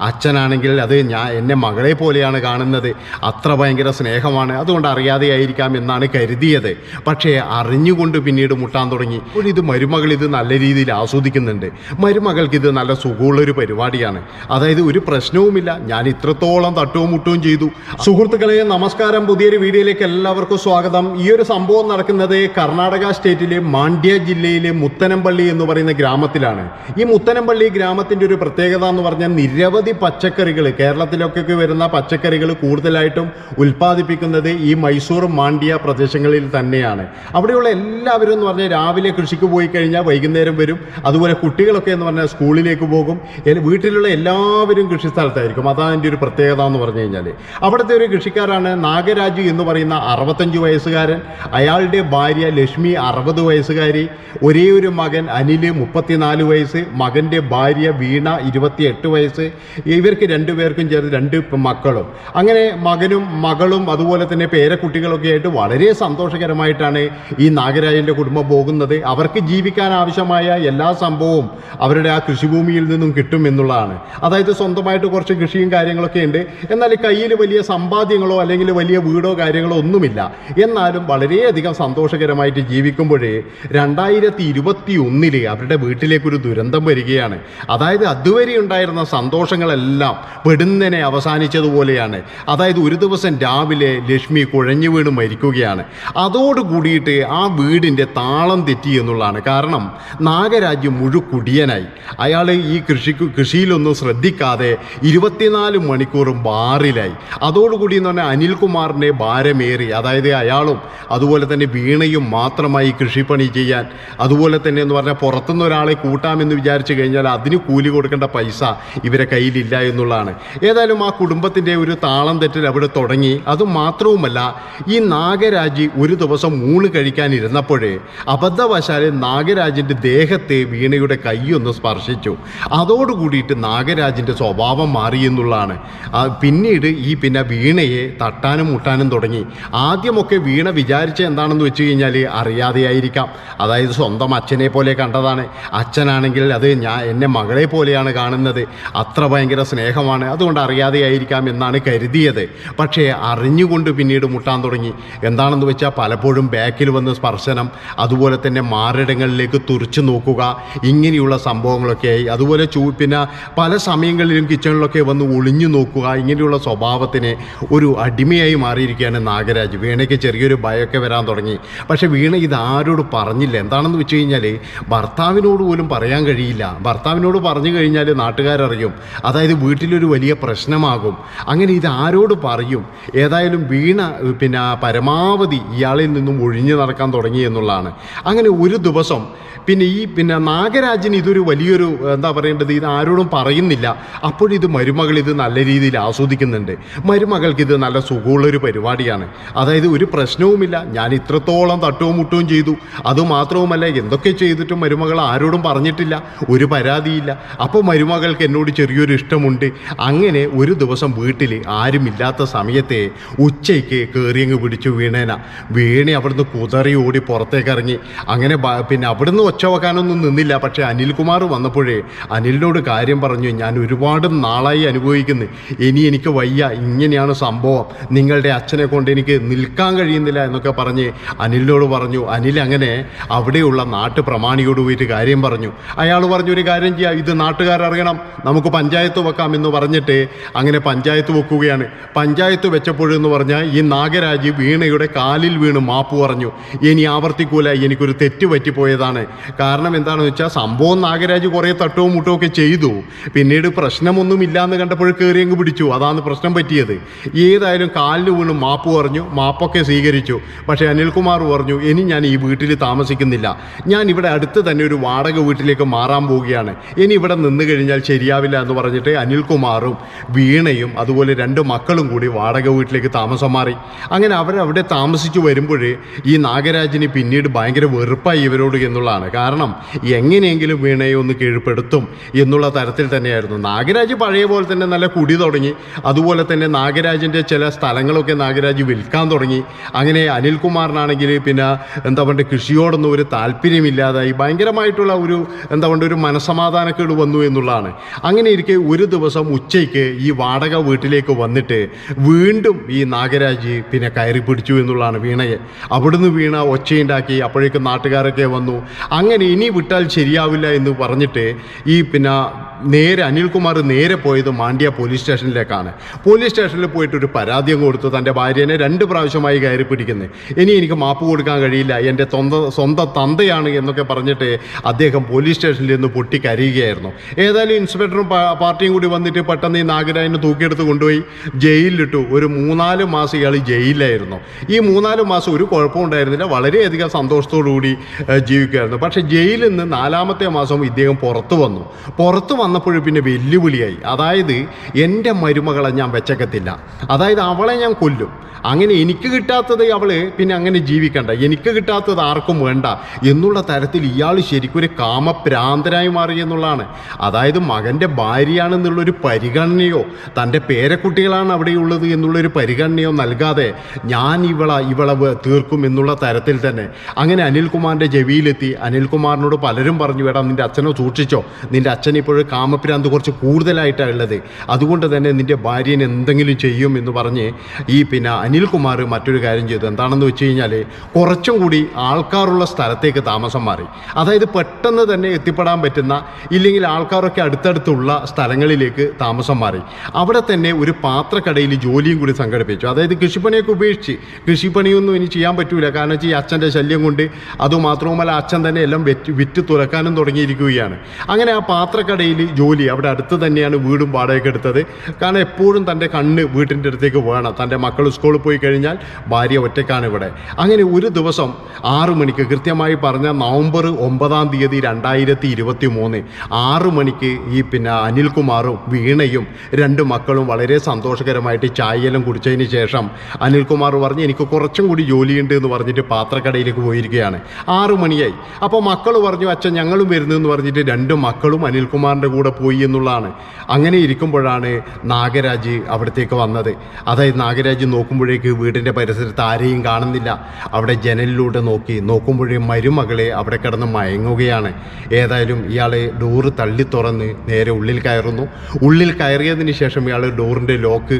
അച്ഛനാണെങ്കിൽ അത് ഞാൻ എന്നെ മകളെ പോലെയാണ് കാണുന്നത്. അത്ര ഭയങ്കര സ്നേഹമാണ്. അതുകൊണ്ട് അറിയാതെയായിരിക്കാം എന്നാണ് കരുതിയത്. പക്ഷേ അറിഞ്ഞുകൊണ്ട് പിന്നീട് മുട്ടാൻ തുടങ്ങി. ഇത് മരുമകൾ ഇത് നല്ല രീതിയിൽ ആസ്വദിക്കുന്നുണ്ട്. മരുമകൾക്ക് ഇത് നല്ല സുഖമുള്ളൊരു പരിപാടിയാണ്. അതായത് ഒരു പ്രശ്നവുമില്ല. ഞാൻ ഇത്രത്തോളം തട്ടവും മുട്ടവും ചെയ്തു. സുഹൃത്തുക്കളെ നമസ്കാരം. പുതിയൊരു വീഡിയോയിലേക്ക് എല്ലാവർക്കും സ്വാഗതം. ഈ ഒരു സംഭവം നടക്കുന്നത് കർണാടക സ്റ്റേറ്റിലെ മാണ്ഡ്യ ജില്ലയിലെ മുത്തനംപള്ളി എന്ന് പറയുന്ന ഗ്രാമത്തിലാണ്. ഈ മുത്തനംപള്ളി ഗ്രാമത്തിന്റെ ഒരു പ്രത്യേകത എന്ന് പറഞ്ഞാൽ നിരവധി പച്ചക്കറികൾ കേരളത്തിലൊക്കെ വരുന്ന പച്ചക്കറികൾ കൂടുതലായിട്ടും ഉൽപ്പാദിപ്പിക്കുന്നത് ഈ മൈസൂർ മാണ്ഡ്യ പ്രദേശങ്ങളിൽ തന്നെയാണ്. അവിടെയുള്ള എല്ലാവരും എന്ന് പറഞ്ഞാൽ രാവിലെ കൃഷിക്ക് പോയി കഴിഞ്ഞാൽ വൈകുന്നേരം വരും. അതുപോലെ കുട്ടികളൊക്കെ എന്ന് പറഞ്ഞാൽ സ്കൂളിലേക്ക് പോകും. വീട്ടിലുള്ള എല്ലാവരും കൃഷി സ്ഥലത്തായിരിക്കും അതാണ് എന്റെ ഒരു പ്രത്യേകത എന്ന് പറഞ്ഞു കഴിഞ്ഞാൽ. അവിടുത്തെ ഒരു കൃഷിക്കാരാണ് നാഗരാജു എന്ന് പറയുന്ന അറുപത്തഞ്ച് വയസ്സുകാരൻ. അയാളുടെ ഭാര്യ ലക്ഷ്മി അറുപത് വയസ്സുകാരി. ഒരേ ഒരു മകൻ അനിൽ മുപ്പത്തിനാല് വയസ്സ്. മകന്റെ ഭാര്യ വീണ ഇരുപത്തിയെട്ട് വയസ്സ്. ഇവർക്ക് രണ്ടുപേർക്കും ചേർന്ന് രണ്ട് മക്കളും. അങ്ങനെ മകനും മകളും അതുപോലെ തന്നെ പേരക്കുട്ടികളൊക്കെ ആയിട്ട് വളരെ സന്തോഷകരമായിട്ടാണ് ഈ നാഗരാജന്റെ കുടുംബം പോകുന്നത്. അവർക്ക് ജീവിക്കാൻ ആവശ്യമായ എല്ലാ സംഭവവും അവരുടെ ആ കൃഷിഭൂമിയിൽ നിന്നും കിട്ടും എന്നുള്ളതാണ്. അതായത് സ്വന്തമായിട്ട് കുറച്ച് കൃഷിയും കാര്യങ്ങളൊക്കെ ഉണ്ട്. എന്നാൽ കയ്യിൽ വലിയ സമ്പാദ്യങ്ങളോ അല്ലെങ്കിൽ വലിയ വീടോ കാര്യങ്ങളോ ഒന്നുമില്ല. എന്നാലും വളരെയധികം സന്തോഷകരമായിട്ട് ജീവിക്കുമ്പോഴേ രണ്ടായിരത്തി ഇരുപത്തി ഒന്നിൽ അവരുടെ വീട്ടിലേക്കൊരു ദുരന്തം വരികയാണ്. അതായത് അതുവരെ ഉണ്ടായിരുന്ന സന്തോഷങ്ങളെല്ലാം പെടുന്നനെ അവസാനിച്ചതുപോലെയാണ്. അതായത് ഒരു ദിവസം രാവിലെ ലക്ഷ്മി കുഴഞ്ഞു വീണ് മരിക്കുകയാണ്. അതോട് കൂടിയിട്ട് ആ വീടിന്റെ താളം തെറ്റി എന്നുള്ളതാണ്. കാരണം നാഗരാജ്യം മുഴുക്കുടിയനായി അയാൾ ഈ കൃഷിക്ക് കൃഷിയിലൊന്നും ശ്രദ്ധിക്കാതെ ഇരുപത്തിനാല് മണിക്കൂറും ബാറിലായി. അതോടുകൂടി എന്ന് പറഞ്ഞാൽ അനിൽകുമാറിന്റെ ഭാരമേറി. അതായത് അയാളും അതുപോലെ തന്നെ വീണയും മാത്രമായി കൃഷിപ്പണി ചെയ്യാൻ അതുപോലെ തന്നെ എന്ന് പറഞ്ഞാൽ പുറത്തുനിന്ന് ഒരാളെ കൂട്ടാമെന്ന് വിചാരിച്ചു കഴിഞ്ഞാൽ അതിന് കൂലി കൊടുക്കേണ്ട പൈസ ഇവരെ കയ്യിലില്ല എന്നുള്ളതാണ്. ഏതായാലും ആ കുടുംബത്തിന്റെ ഒരു താളം തെറ്റൽ അവിടെ തുടങ്ങി. അത് മാത്രവുമല്ല ഈ നാഗരാജി ഒരു ദിവസം ഊണ് കഴിക്കാനിരുന്നപ്പോഴേ അബദ്ധവശാൽ നാഗരാജിന്റെ ദേഹത്തെ വീണയുടെ കൈയൊന്ന് സ്പർശിച്ചു. അതോടുകൂടിയിട്ട് നാഗരാജിന്റെ സ്വഭാവം മാറി എന്നുള്ളതാണ്. പിന്നീട് ഈ പിന്നെ വീണയെ തട്ടാനും മുട്ടാനും തുടങ്ങി. ആദ്യമൊക്കെ വീണ വിചാരിച്ച എന്താണെന്ന് വെച്ച് കഴിഞ്ഞാൽ അറിയാതെയായിരിക്കാം. അതായത് സ്വന്തം അച്ഛനെ പോലെ കണ്ടതാണ്. അച്ഛനാണെങ്കിൽ അത് ഞാൻ എന്നെ മകളെ പോലെയാണ് കാണുന്നത്. അത്ര ഭയങ്കര സ്നേഹമാണ്. അതുകൊണ്ട് അറിയാതെയായിരിക്കാം എന്നാണ് കരുതിയത്. പക്ഷേ അറിഞ്ഞുകൊണ്ട് പിന്നീട് മുട്ടാൻ തുടങ്ങി. എന്താണെന്ന് വെച്ചാൽ പലപ്പോഴും ബാക്കിൽ വന്ന് സ്പർശനം അതുപോലെ തന്നെ മാറിടങ്ങളിലേക്ക് തുറച്ചു നോക്കുക ഇങ്ങനെയുള്ള സംഭവങ്ങളൊക്കെയായി. അതുപോലെ ചൂ പിന്നെ പല സമയങ്ങളിലും കിച്ചണിലൊക്കെ വന്ന് ഒളിഞ്ഞു നോക്കുക ഇങ്ങനെയുള്ള സ്വഭാവത്തിന് ഒരു അടിമയായി മാറിയിരിക്കുകയാണ് നാഗരാജ്. വീണയ്ക്ക് ചെറിയൊരു ഭയമൊക്കെ വരാൻ തുടങ്ങി. പക്ഷേ വീണ ഇത് ആരോട് പറഞ്ഞില്ല. എന്താണെന്ന് വെച്ച് കഴിഞ്ഞാൽ ഭർത്താവിനോട് പോലും പറയാൻ കഴിയില്ല. ഭർത്താവിനോട് പറഞ്ഞു കഴിഞ്ഞാൽ നാട്ടുകാരറിയും. അതായത് വീട്ടിലൊരു വലിയ പ്രശ്നമാകും. അങ്ങനെ ഇത് ആരോട് പറയും? ഏതായാലും വീണ പിന്നെ പരമാവധി ഇയാളിൽ നിന്നും ഒഴിഞ്ഞു നടക്കാൻ തുടങ്ങി എന്നുള്ളതാണ്. അങ്ങനെ ഒരു ദിവസം പിന്നെ ഈ പിന്നെ നാഗരാജന് ഇതൊരു വലിയൊരു എന്താ പറയേണ്ടത്? ഇത് ആരോടും പറയുന്നില്ല. അപ്പോഴിത് മരുമകൾ ഇത് നല്ല രീതിയിൽ ആസ്വദിക്കുന്നുണ്ട്. മരുമകൾക്ക് ഇത് നല്ല സുഖമുള്ളൊരു പരിപാടിയാണ്. അതായത് ഒരു പ്രശ്നവുമില്ല. ഞാൻ ഇത്രത്തോളം തട്ടവും മുട്ടവും ചെയ്തു. അതുമാത്രവുമല്ല എന്തൊക്കെ ചെയ്തിട്ടും മരുമകൾ ആരോടും പറഞ്ഞിട്ടില്ല. ഒരു പരാതിയില്ല. അപ്പോൾ മരുമകൾക്ക് എന്നോട് ചെറിയൊരു ഇഷ്ടമുണ്ട്. അങ്ങനെ ഒരു ദിവസം വീട്ടിൽ ആരുമില്ലാത്ത സമയത്തെ ഉച്ചയ്ക്ക് കയറിയങ്ങ് പിടിച്ചു വീണേന. വീണി അവിടുന്ന് കുതറി ഓടി പുറത്തേക്ക് ഇറങ്ങി അങ്ങനെ പിന്നെ അവിടുന്ന് ഒച്ച വെക്കാനൊന്നും നിന്നില്ല. പക്ഷേ അനിൽകുമാർ വന്നപ്പോഴേ അനിലിനോട് കാര്യം പറഞ്ഞു ഞാൻ ഒരുപാട് നാളായി അനുഭവിക്കുന്നു. ഇനി എനിക്ക് വയ്യ. ഇങ്ങനെയാണ് സംഭവം. നിങ്ങളുടെ അച്ഛനെ കൊണ്ട് എനിക്ക് നിൽക്കാൻ കഴിയുന്നില്ല എന്നൊക്കെ പറഞ്ഞ് അനിലിനോട് പറഞ്ഞു. അനിൽ അങ്ങനെ അവിടെയുള്ള നാട്ടു പ്രമാണിയോട് പോയിട്ട് കാര്യം പറഞ്ഞു. അയാൾ പറഞ്ഞു ഒരു കാര്യം ചെയ്യാം. ഇത് നാട്ടുകാരറിയണം. നമുക്ക് പഞ്ചായത്ത് വെക്കാം എന്ന് പറഞ്ഞിട്ട് അങ്ങനെ പഞ്ചായത്ത് വെക്കുകയാണ്. പഞ്ചായത്ത് വെച്ചപ്പോഴെന്ന് പറഞ്ഞാൽ ഈ നാഗരാജ് വീണയുടെ കാലിൽ വീണ് മാപ്പ് പറഞ്ഞു. ഇനി ആവർത്തിക്കൂല എനിക്കൊരു തെറ്റ് പറ്റിപ്പോയതാണ്. കാരണം എന്താണെന്ന് വെച്ചാൽ സംഭവം നാഗരാജ് കുറേ തട്ടവും മുട്ടവും ഒക്കെ ചെയ്തു. പിന്നീട് പ്രശ്നമൊന്നുമില്ല എന്ന് കണ്ടപ്പോൾ കയറി അങ്ങ് പിടിച്ചു. അതാണ് പ്രശ്നം പറ്റിയത്. ഏതായാലും കാലിന് വീണ് മാപ്പ് പറഞ്ഞു മാപ്പൊക്കെ സ്വീകരിച്ചു. പക്ഷേ അനിൽകുമാർ പറഞ്ഞു ഇനി ഞാൻ ഈ വീട്ടിൽ താമസിക്കുന്നില്ല. ഞാൻ ഇവിടെ അടുത്ത് തന്നെ ഒരു വാടക വീട്ടിലേക്ക് മാറാൻ പോവുകയാണ്. ഇനി ഇവിടെ നിന്ന് കഴിഞ്ഞാൽ ശരിയാവില്ല എന്ന് പറഞ്ഞിട്ട് അനിൽകുമാറും വീണയും അതുപോലെ രണ്ട് മക്കളും കൂടി വാടക വീട്ടിലേക്ക് താമസം മാറി. അങ്ങനെ അവരവിടെ താമസിച്ചു വരുമ്പോൾ ഈ നാഗരാജിന് പിന്നീട് ഭയങ്കര വെറുപ്പായി ഇവരോട് എന്നുള്ളതാണ്. കാരണം എങ്ങനെയെങ്കിലും വീണയെ ഒന്ന് കീഴ്പ്പെടുത്തും എന്നുള്ള തരത്തിൽ തന്നെയായിരുന്നു. നാഗരാജ് പഴയ പോലെ തന്നെ നല്ല കുടി തുടങ്ങി. അതുപോലെ തന്നെ നാഗരാജിന്റെ ചില സ്ഥലങ്ങളൊക്കെ നാഗരാജ് വിൽക്കാൻ തുടങ്ങി. അങ്ങനെ അനിൽകുമാറിനാണെങ്കിൽ പിന്നെ എന്താ പറയുക കൃഷിയോടൊന്നും ഒരു താല്പര്യമില്ലാതായി. ഭയങ്കരമായിട്ടുള്ള ഒരു എന്താ പറയുക ഒരു മനസമാധാനക്കേട് വന്നു എന്നുള്ളതാണ്. അങ്ങനെ ഇരിക്കെ ഒരു ദിവസം ഉച്ചയ്ക്ക് ഈ വാടക വീട്ടിലേക്ക് വന്നിട്ട് വീണ്ടും ഈ നാഗരാജ് പിന്നെ കയറി പിടിച്ചു എന്നുള്ളതാണ് വീണയെ. അവിടുന്ന് വീണ ഒച്ചയുണ്ടാക്കി അപ്പോഴേക്കും നാട്ടുകാരൊക്കെ വന്നു. അങ്ങനെ ഇനി വിട്ടാൽ ശരിയാവില്ല എന്ന് പറഞ്ഞിട്ട് ഈ പിന്നെ നേരെ അനിൽകുമാർ നേരെ പോയത് മാണ്ഡ്യ പോലീസ് സ്റ്റേഷനിലേക്കാണ്. പോലീസ് സ്റ്റേഷനിൽ പോയിട്ട് ഒരു പരാതി കൊടുത്ത്. തന്റെ ഭാര്യനെ രണ്ട് പ്രാവശ്യമായി കയറി പിടിക്കുന്നത് ഇനി എനിക്ക് മാപ്പ് കൊടുക്കാൻ കഴിയില്ല. എന്റെ സ്വന്തം സ്വന്തം തന്തയാണ് എന്നൊക്കെ പറഞ്ഞിട്ട് അദ്ദേഹം പോലീസ് സ്റ്റേഷനിൽ നിന്ന് പൊട്ടി കരയുകയായിരുന്നു. ഏതായാലും ഇൻസ്പെക്ടറും പാർട്ടിയും കൂടി വന്നിട്ട് പെട്ടെന്ന് ഈ നാഗരാജിനെ തൂക്കിയെടുത്ത് കൊണ്ടുപോയി ജയിലിലിട്ടു. ഒരു മൂന്നാൽ മാസം ഇയാൾ ജയിലിലായിരുന്നു. ഈ മൂന്നാൽ മാസം ഒരു കുഴപ്പവും ഉണ്ടായിരുന്നില്ല. വളരെയധികം സന്തോഷത്തോടു കൂടി ജീവിക്കുമായിരുന്നു പക്ഷേ ജയിലിൽ നിന്ന് നാലാമത്തെ മാസം ഇദ്ദേഹം പുറത്തു വന്നു. പുറത്തു വന്നപ്പോഴും പിന്നെ വെല്ലുവിളിയായി. അതായത് എന്റെ മരുമകളെ ഞാൻ വെച്ചക്കത്തില്ല. അതായത് അവളെ ഞാൻ കൊല്ലും. അങ്ങനെ എനിക്ക് കിട്ടാത്തത് അവൾ പിന്നെ അങ്ങനെ ജീവിക്കണ്ട. എനിക്ക് കിട്ടാത്തത് ആർക്കും വേണ്ട എന്നുള്ള തരത്തിൽ ഇയാൾ ശരിക്കും ഒരു കാമപ്രാന്തനായി മാറി എന്നുള്ളതാണ്. അതായത് മകന്റെ ഭാര്യയാണെന്നുള്ളൊരു പരിഗണനയോ തന്റെ പേരക്കുട്ടികളാണ് അവിടെയുള്ളത് എന്നുള്ളൊരു പരിഗണനയോ നൽകാതെ ഞാൻ ഇവള ഇവളെ തീർക്കും എന്നുള്ള തരത്തിൽ തന്നെ. അങ്ങനെ അനിൽകുമാറിന്റെ ജവിയിലെത്തി. അനിൽകുമാറിനോട് പലരും പറഞ്ഞു വേടാ നിന്റെ അച്ഛനോ സൂക്ഷിച്ചോ? നിന്റെ അച്ഛൻ ഇപ്പോഴും കാമപ്രാന്ത് കുറച്ച് കൂടുതലായിട്ടാണ് ഉള്ളത്. അതുകൊണ്ട് തന്നെ നിന്റെ ഭാര്യനെ എന്തെങ്കിലും ചെയ്യും എന്ന് പറഞ്ഞ് ഈ പിന്നെ അനിൽകുമാർ മറ്റൊരു കാര്യം ചെയ്തു. എന്താണെന്ന് വെച്ച് കഴിഞ്ഞാൽ കുറച്ചും കൂടി ആൾക്കാരുള്ള സ്ഥലത്തേക്ക് താമസം മാറി. അതായത് പെട്ടെന്ന് തന്നെ എത്തിപ്പെടാൻ പറ്റുന്ന ഇല്ലെങ്കിൽ ആൾക്കാരൊക്കെ അടുത്തടുത്തുള്ള സ്ഥലങ്ങളിലേക്ക് താമസം മാറി. അവിടെ തന്നെ ഒരു പാത്രക്കടയിൽ ജോലിയും കൂടി സംഘടിപ്പിച്ചു. അതായത് കൃഷിപ്പണിയൊക്കെ ഉപേക്ഷിച്ച് കൃഷിപ്പണിയൊന്നും ഇനി ചെയ്യാൻ പറ്റൂല. കാരണം വെച്ചാൽ ഈ അച്ഛന്റെ ശല്യം കൊണ്ട് അതുമാത്രവുമല്ല അച്ഛൻ തന്നെ എല്ലാം വെറ്റ് വിറ്റ് തുറക്കാനും തുടങ്ങിയിരിക്കുകയാണ്. അങ്ങനെ ആ പാത്രക്കടയിൽ ജോലി അവിടെ അടുത്ത് തന്നെയാണ് വീടും വാടകയ്ക്ക് എടുത്തത്. കാരണം എപ്പോഴും തന്റെ കണ്ണ് വീട്ടിന്റെ അടുത്തേക്ക് വേണം തന്റെ മക്കൾ സ്കൂളിൽ പോയി കഴിഞ്ഞാൽ ഭാര്യ ഒറ്റയ്ക്കാണ് ഇവിടെ. അങ്ങനെ ഒരു ദിവസം ആറു മണിക്ക് കൃത്യമായി പറഞ്ഞ നവംബർ ഒമ്പതാം തീയതി രണ്ടായിരത്തി ഇരുപത്തി മൂന്ന് ആറു മണിക്ക് ഈ പിന്നെ അനിൽകുമാറും വീണയും രണ്ട് മക്കളും വളരെ സന്തോഷകരമായിട്ട് ചായയെല്ലാം കുടിച്ചതിന് ശേഷം അനിൽകുമാർ പറഞ്ഞ് എനിക്ക് കുറച്ചും കൂടി ജോലിയുണ്ട് എന്ന് പറഞ്ഞിട്ട് പാത്രക്കടയിലേക്ക് പോയിരിക്കുകയാണ്. ആറു മണിയായി. അപ്പോൾ മക്കൾ പറഞ്ഞു അച്ഛൻ ഞങ്ങളും വരുന്നു എന്ന് പറഞ്ഞിട്ട് രണ്ട് മക്കളും അനിൽകുമാറിന്റെ കൂടെ പോയി എന്നുള്ളതാണ്. അങ്ങനെ ഇരിക്കുമ്പോഴാണ് നാഗരാജ് അവിടത്തേക്ക് വന്നത്. അതായത് നാഗരാജ് നോക്കുമ്പോഴേക്ക് വീടിന്റെ പരിസരത്ത് ആരെയും കാണുന്നില്ല. അവിടെ ജനലിലൂടെ നോക്കി നോക്കുമ്പോഴേ മരുമകളെ അവിടെ കിടന്ന് മയങ്ങുകയാണ്. ഏതായാലും ഇയാൾ ഡോറ് തള്ളി തുറന്ന് നേരെ ഉള്ളിൽ കയറുന്നു. ഉള്ളിൽ കയറിയതിന് ശേഷം ഇയാൾ ഡോറിന്റെ ലോക്ക്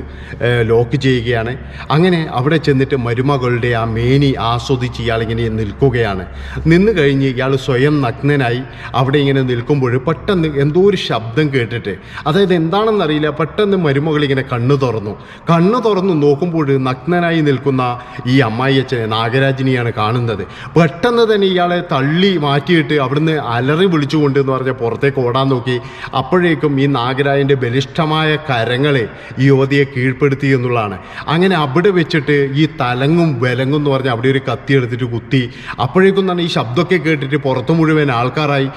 ലോക്ക് ചെയ്യുകയാണ്. അങ്ങനെ അവിടെ ചെന്നിട്ട് മരുമകളുടെ ആ മേനി ആസ്വദിച്ച് ഇയാളിങ്ങനെ നിൽക്കുകയാണ്. നിന്ന് കഴിഞ്ഞ് ഇയാൾ സ്വയം നഗ്നനായി അവിടെ ഇങ്ങനെ നിൽക്കുമ്പോൾ പെട്ടെന്ന് എന്തോ ഒരു ശബ്ദം കേട്ടിട്ട് അതായത് എന്താണെന്നറിയില്ല പെട്ടെന്ന് മരുമകൾ ഇങ്ങനെ കണ്ണു തുറന്നു. കണ്ണു തുറന്ന് നോക്കുമ്പോൾ നഗ്നനായി നിൽക്കുന്ന ഈ അമ്മായിയച്ഛനെ നാഗരാജിനെയാണ് കാണുന്നത്. പെട്ടെന്ന് തന്നെ ഇയാളെ തള്ളി മാറ്റിയിട്ട് അവിടുന്ന് അലറി വിളിച്ചുകൊണ്ട് എന്ന് പറഞ്ഞാൽ പുറത്തേക്ക് ഓടാൻ നോക്കി. അപ്പോഴേക്കും ഈ നാഗരാജന്റെ ബലിഷ്ഠമായ കരങ്ങളെ ഈ യുവതിയെ കീഴ്പ്പെടുത്തി എന്നുള്ളതാണ്. അങ്ങനെ അവിടെ വെച്ചിട്ട് ഈ തലങ്ങും വിലങ്ങും എന്ന് പറഞ്ഞാൽ അവിടെ ഒരു കത്തി എടുത്തിട്ട് കുത്തി. അപ്പോഴേക്കും തന്നെ ഈ ശബ്ദമൊക്കെ കേട്ടിട്ട് പുറത്തു മുഴുവൻ ആൾക്കാരായി.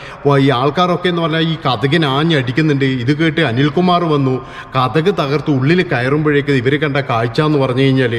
ഈ ആൾക്കാരൊക്കെ എന്ന് പറഞ്ഞാൽ ഈ കഥകിന് ആഞ്ഞടിക്കുന്നുണ്ട് ഇത് കേട്ട് അനിൽകുമാർ വന്നു. കഥക് തകർത്ത് ഉള്ളിൽ കയറുമ്പോഴേക്ക് ഇവർ കണ്ട കാഴ്ച എന്ന് പറഞ്ഞു കഴിഞ്ഞാൽ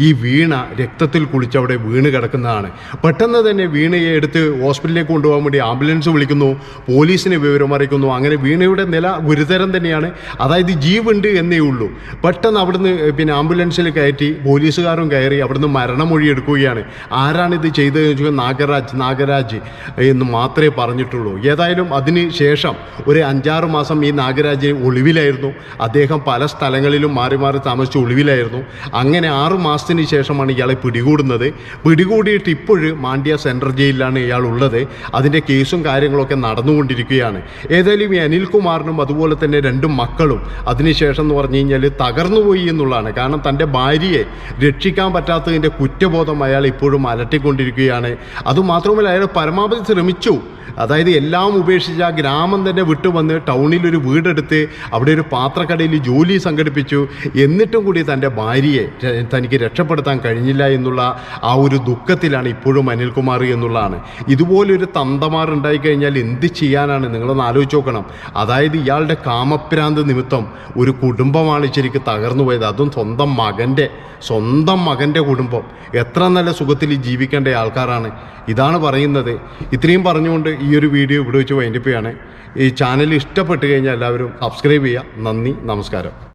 ഈ വീണ രക്തത്തിൽ കുളിച്ച് അവിടെ വീണ് കിടക്കുന്നതാണ്. പെട്ടെന്ന് തന്നെ വീണയെ എടുത്ത് ഹോസ്പിറ്റലിലേക്ക് കൊണ്ടുപോകാൻ വേണ്ടി ആംബുലൻസ് വിളിക്കുന്നു പോലീസിനെ വിവരം അറിയിക്കുന്നു. അങ്ങനെ വീണയുടെ നില ഗുരുതരം തന്നെയാണ്. അതായത് ജീവുണ്ട് എന്നേ ഉള്ളൂ. പെട്ടെന്ന് അവിടുന്ന് പിന്നെ ആംബുലൻസിൽ കയറ്റി പോലീസുകാരും കയറി അവിടുന്ന് മരണമൊഴി എടുക്കുകയാണ്. ആരാണിത് ചെയ്തതെന്ന് ചോദിച്ചാൽ നാഗരാജ് നാഗരാജ് എന്ന് മാത്രമേ പറഞ്ഞിട്ടുള്ളൂ. ഏതായാലും അതിന് ശേഷം ഒരു അഞ്ചാറ് മാസം ഈ നാഗരാജ് ഒളിവിലായിരുന്നു. അദ്ദേഹം പല സ്ഥലങ്ങളിലും മാറി മാറി താമസിച്ച് ഒളിവിലായിരുന്നു. അങ്ങനെ ആറു മാസത്തിന് ശേഷമാണ് ഇയാളെ പിടികൂടുന്നത്. പിടികൂടിയിട്ട് ഇപ്പോഴും മാണ്ഡ്യ സെൻട്രൽ ജയിലിലാണ് ഇയാൾ ഉള്ളത് അതിന്റെ കേസും കാര്യങ്ങളൊക്കെ നടന്നുകൊണ്ടിരിക്കുകയാണ്. ഏതായാലും ഈ അനിൽകുമാറിനും അതുപോലെ തന്നെ രണ്ട് മക്കളും അതിനുശേഷം എന്ന് പറഞ്ഞു കഴിഞ്ഞാൽ തകർന്നുപോയി എന്നുള്ളതാണ്. കാരണം തന്റെ ഭാര്യയെ രക്ഷിക്കാൻ പറ്റാത്തതിന്റെ കുറ്റബോധം അയാൾ ഇപ്പോഴും അലട്ടിക്കൊണ്ടിരിക്കുകയാണ്. അതുമാത്രമല്ല അയാൾ പരമാവധി ശ്രമിച്ചു. അതായത് എല്ലാം ഉപേക്ഷിച്ച് ആ ഗ്രാമം തന്നെ വിട്ടുവന്ന് ടൗണിൽ ഒരു വീടെടുത്ത് അവിടെ ഒരു പാത്രക്കടയിൽ ജോലി സംഘടിപ്പിച്ചു. എന്നിട്ടും കൂടി തന്റെ ഭാര്യയെ തനിക്ക് രക്ഷപ്പെടുത്താൻ കഴിഞ്ഞില്ല എന്നുള്ള ആ ഒരു ദുഃഖത്തിലാണ് ഇപ്പോഴും അനിൽകുമാർ എന്നുള്ളതാണ്. ഇതുപോലൊരു തന്തമാർ ഉണ്ടായിക്കഴിഞ്ഞാൽ എന്ത് ചെയ്യാനാണ്? നിങ്ങളൊന്ന് ആലോചിച്ച് നോക്കണം. അതായത് ഇയാളുടെ കാമപ്രാന്ത് നിമിത്തം ഒരു കുടുംബമാണ് ശരിക്കും തകർന്നു പോയത്. അതും സ്വന്തം മകന്റെ സ്വന്തം മകന്റെ കുടുംബം. എത്ര നല്ല സുഖത്തിൽ ജീവിക്കേണ്ട ആൾക്കാരാണ്. ഇതാണ് പറയുന്നത്. ഇത്രയും പറഞ്ഞുകൊണ്ട് ഈ ഒരു വീഡിയോ ഇവിടെ വെച്ച് വൈൻഡപ്പ് ചെയ്യാണ്. ഈ ചാനൽ ഇഷ്ടപ്പെട്ട് കഴിഞ്ഞാൽ എല്ലാവരും സബ്സ്ക്രൈബ് ചെയ്യുക. നന്ദി നമസ്കാരം.